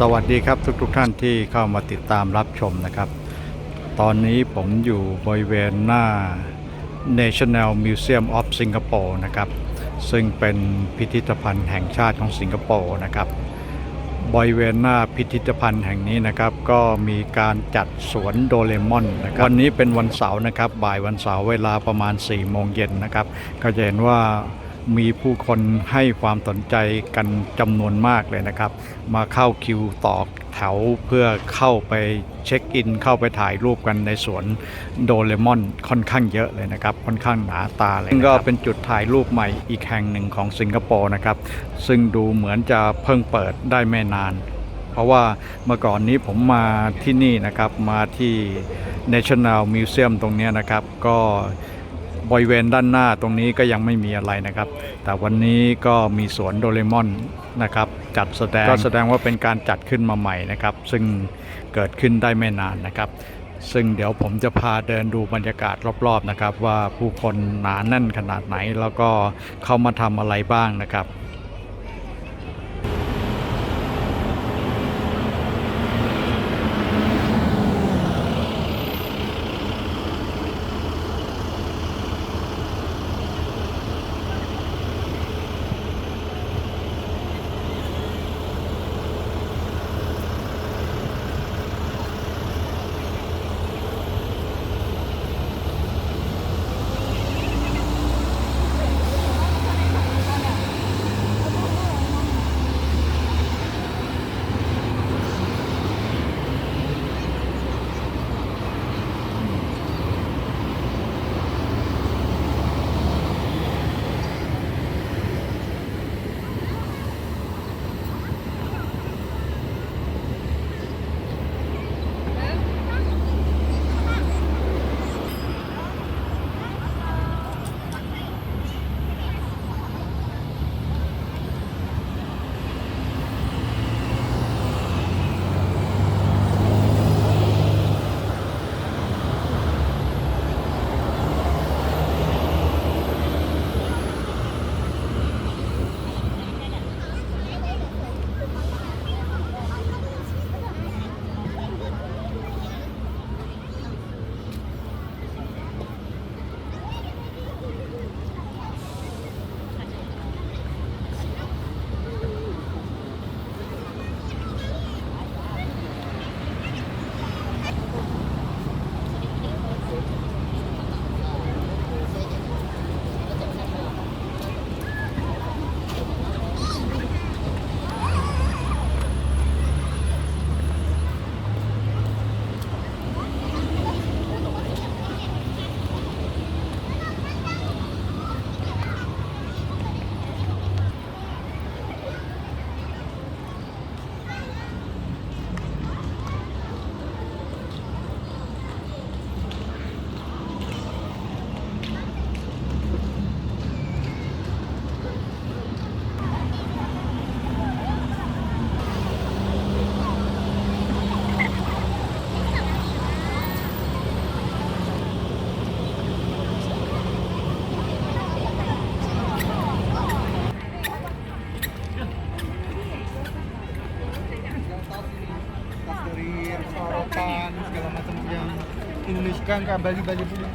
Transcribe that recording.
สวัสดีครับทุกๆทท่านที่เข้ามาติดตามรับชมนะครับ ตอนนี้ผมอยู่บริเวณหน้า National Museum of Singapore นะครับ ซึ่งเป็นพิพิธภัณฑ์แห่งชาติของสิงคโปร์นะครับบริเวณหน้าพิพิธภัณฑ์แห่งนี้นะครับ ก็มีการจัดสวนโดเรมอนนะครับวันนี้เป็นวันเสาร์นะครับ บ่ายวันเสาร์เวลาประมาณ4โมงเย็นนะครับ ก็จะเห็นว่า มีผู้คนให้ความสนใจกันจำนวนมากเลยนะครับ มาเข้าคิวต่อแถวเพื่อเข้าไปเช็คอิน เข้าไปถ่ายรูปกันในสวนโดเรมอนค่อนข้างเยอะเลยนะครับ ค่อนข้างหนาตาเลยก็เป็นจุดถ่ายรูปใหม่อีกแห่งหนึ่งของสิงคโปร์นะครับ ซึ่งดูเหมือนจะเพิ่งเปิดได้ไม่นาน เพราะว่าเมื่อก่อนนี้ผมมาที่นี่นะครับมาที่ National Museum ตรงนี้นะครับ ก็ บริเวณด้านหน้าตรงนี้ก็ยังไม่มีอะไรนะครับ แต่วันนี้ก็มีสวนโดเรมอนนะครับจัดแสดงก็แสดงว่าเป็นการจัดขึ้นมาใหม่นะครับ ซึ่งเกิดขึ้นได้ไม่นานนะครับ ซึ่งเดี๋ยวผมจะพาเดินดูบรรยากาศรอบๆนะครับ ว่าผู้คนหนาแน่นขนาดไหนแล้วก็เข้ามาทำอะไรบ้างนะครับ sorotan segala macam yang Indonesia kan Bali Bali punya